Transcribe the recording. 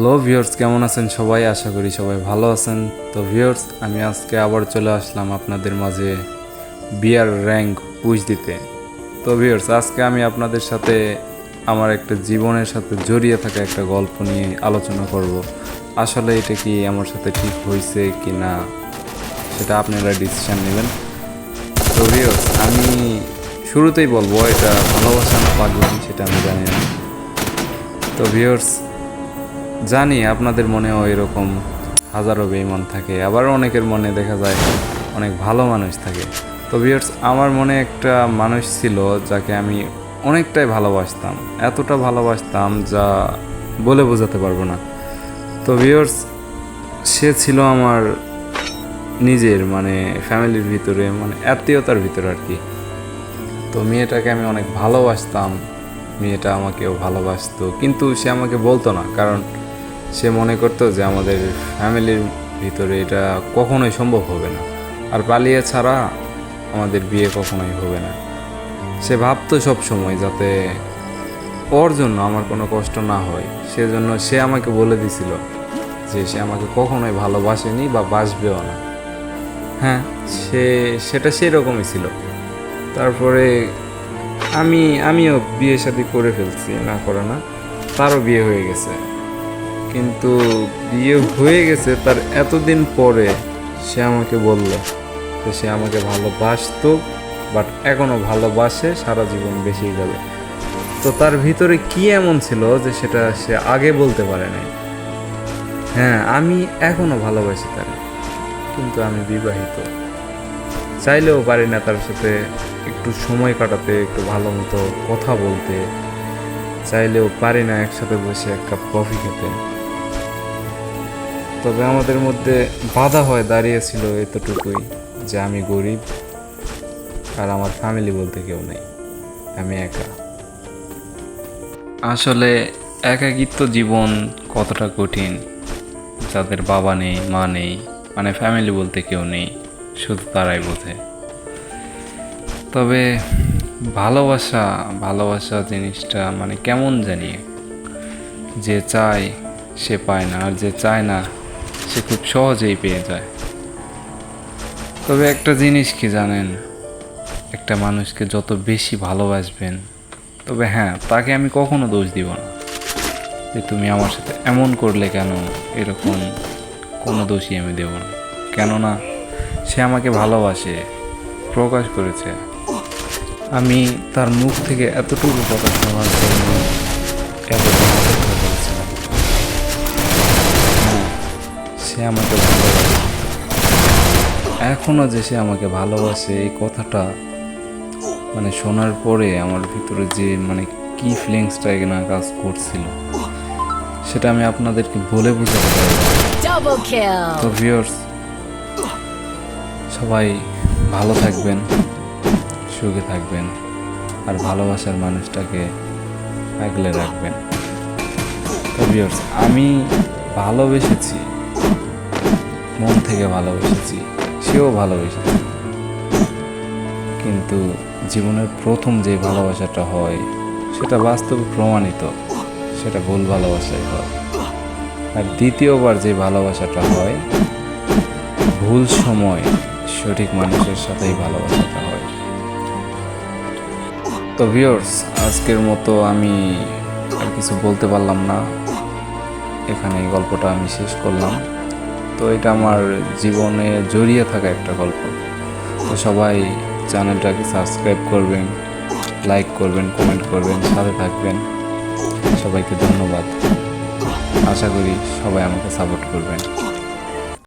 Viewers কেমন আছেন সবাই? আশা করি সবাই ভালো আছেন। তো ভিউয়ার্স আমি আজকে আবার চলে আসলাম আপনাদের মাঝে বিয়ার র্যাঙ্ক পুজ দিতে। তো ভিউয়ার্স আজকে আমি আপনাদের সাথে আমার একটা জীবনের সাথে জড়িয়ে থাকা একটা গল্প নিয়ে আলোচনা করব। আসলে এটা কি আমার সাথে ঠিক হয়েছে কি না সেটা আপনারা ডিসিশন নেবেন। তো ভিউয়ার্স আমি শুরুতেই বলব, এটা ভালোবাসা না পাগলাম, সেটা আমি জানি না। তো ভিউয়ার্স জানি আপনাদের মনেও এরকম হাজারো বেইমান থাকে, আবার অনেকের মনে দেখা যায় অনেক ভালো মানুষ থাকে। তো ভিউয়ার্স আমার মনে একটা মানুষ ছিল যাকে আমি অনেকটাই ভালোবাসতাম, এতটা ভালোবাসতাম যা বলে বোঝাতে পারব না। তো ভিউয়ার্স সে ছিল আমার নিজের মানে ফ্যামিলির ভিতরে মানে আত্মীয়তার ভিতরে আর কি। তো মেয়েটাকে আমি অনেক ভালোবাসতাম, মেয়েটা আমাকেও ভালোবাসতো, কিন্তু সে আমাকে বলতো না, কারণ সে মনে করতো যে আমাদের ফ্যামিলির ভিতরে এটা কখনোই সম্ভব হবে না। আর পালিয়ে ছাড়া আমাদের বিয়ে কখনোই হবে না। সে ভাবতো সব সময় যাতে ওর জন্য আমার কোনো কষ্ট না হয়। সেজন্য সে আমাকে বলে দিছিল যে সে আমাকে কখনোই ভালোবাসেনি বা বাসবেও না। হ্যাঁ সে, সেটা সেরকমই ছিল। তারপরে আমি, আমিও বিয়ে শাদি করে ফেলছি, না করে না, তারও বিয়ে হয়ে গেছে। কিন্তু বিয়ে হয়ে গেছে তার এতদিন পরে সে আমাকে বলল যে সে আমাকে ভালোবাসতো বাট এখনও ভালোবাসে, সারা জীবন বেশি যাবে। তো তার ভিতরে কি এমন ছিল যে সেটা সে আগে বলতে পারে নাই? হ্যাঁ আমি এখনও ভালোবাসি তাকে কিন্তু আমি বিবাহিত। চাইলেও পারি না তার সাথে একটু সময় কাটাতে, একটু ভালো মতো কথা বলতে। চাইলেও পারি না একসাথে বসে এক কাপ কফি খেতে। তবে আমাদের মধ্যে বাধা হয়ে দাঁড়িয়েছিল এতটুকুই যে আমি গরিব আর আমার ফ্যামিলি বলতে কেউ নেই। আমি একা। আসলে একাকিত্ব জীবন কতটা কঠিন, যাদের বাবা নেই, মা নেই মানে ফ্যামিলি বলতে কেউ নেই, শুধু তারাই বোঝে। তবে ভালোবাসা ভালোবাসা জিনিসটা মানে কেমন জানি? যে চায় সে পায় না, আর যে চায় না সে খুব সহজেই পেয়ে যায়। তবে একটা জিনিস কি জানেন? একটা মানুষকে যত বেশি ভালোবাসবেন, তবে হ্যাঁ তাকে আমি কখনো দোষ দিব না। যে তুমি আমার সাথে এমন করলে কেন? এরকম কোনো দোষই আমি দেব না। কেননা সে আমাকে ভালোবাসে, প্রকাশ করেছে। আমি তার মুখ থেকে এতটুকু প্রকাশ শোনার জন্য এতদিন সে আমাকে ভালোবাসে। এখনও যে সে আমাকে ভালোবাসে এই কথাটা মানে শোনার পরে আমার ভিতরে যে মানে কি ফিলিংসটা এখানে কাজ করছিল সেটা আমি আপনাদেরকে বলে বোঝাতে kill. তো ভিউয়ার্স সবাই ভালো থাকবেন সুখে থাকবেন আর ভালোবাসার মানুষটাকে আগলে রাখবেন। তো ভিউয়ার্স আমি ভালোবেসেছি। মন থেকে ভালোবেসেছি, সেও ভালোবেসেছে। কিন্তু জীবনের প্রথম যে ভালোবাসাটা হয়, সেটা বাস্তবে প্রমাণিত, সেটা ভুল ভালোবাসাই হয়। আর দ্বিতীয়বার যে ভালোবাসাটা হয়, ভুল সময় সঠিক মানুষের সাথেই ভালোবাসাটা হয়। তো ভিউয়ার্স আজকের মতো আমি আর কিছু বলতে পারলাম না। এখানে এই গল্পটা আমি শেষ করলাম। তো এটা আমার জীবনে জড়িয়ে থাকা একটা গল্প। তো সবাই চ্যানেলটাকে সাবস্ক্রাইব করবেন, লাইক করবেন, কমেন্ট করবেন, সাথে থাকবেন। সবাইকে ধন্যবাদ। আশা করি সবাই আমাকে সাপোর্ট করবেন।